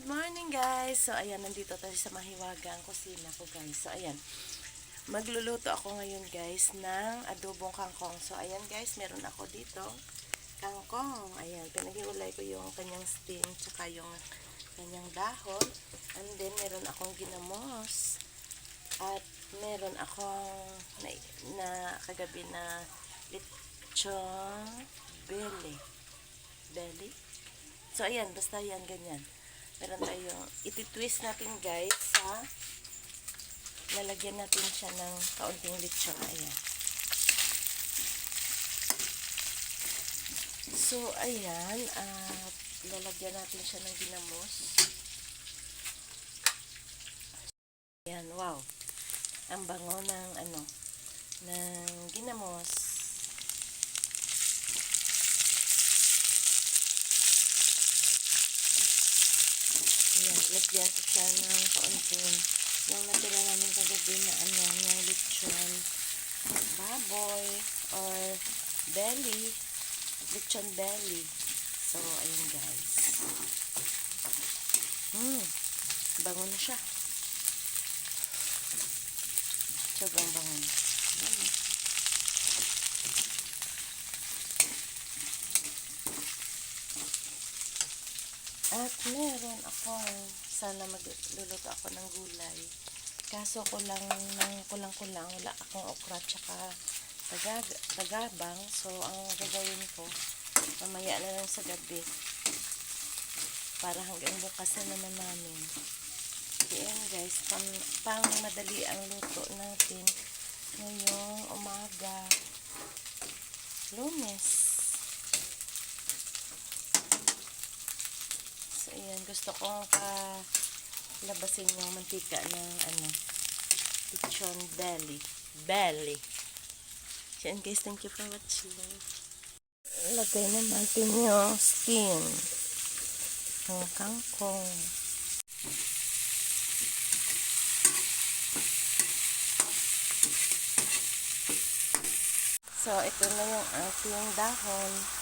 Good morning guys! So ayan, nandito tayo sa mahiwagang kusina ko guys. So ayan, magluluto ako ngayon guys ng adobong kangkong. So ayan guys, meron ako dito kangkong. Ayan, pinaghiwalay ko yung kanyang stem tsaka yung kanyang dahon. And then meron akong ginamos. At meron akong na, na kagabi na lechon belly. Belly? So, ayan, basta yan, ganyan. Meron tayong, ititwist natin guys sa, lalagyan natin siya ng kaunting lechon. Ayan. So, ayan, at lalagyan natin siya ng ginamos. Ayan, wow. Ang bango ng, ano, ng ginamos. Ayan, lagyan ko siya ng kaunting yung natira namin kagabi na ano, yung lechon baboy or belly lechon belly. So, ayun guys. Hmm, bango na siya. Sobrang bango Ayan. At meron ako, sana magluluto ako ng gulay. Kaso kulang ng kulang-kulang, wala akong okra tsaka tagag tagabang. So, ang gagawin ko, mamaya na lang sa gabi. Para hanggang bukas na naman namin. Ayan guys, pang, pang madali ang luto natin ngayong umaga. Lunes. So, ayan. Gusto kong labasin yung mantika ng ano, lechon belly. Belly. So, ayan guys. Thank you for watching. Lagay na natin yung skin. Yung kangkong. So, ito na yung ating dahon.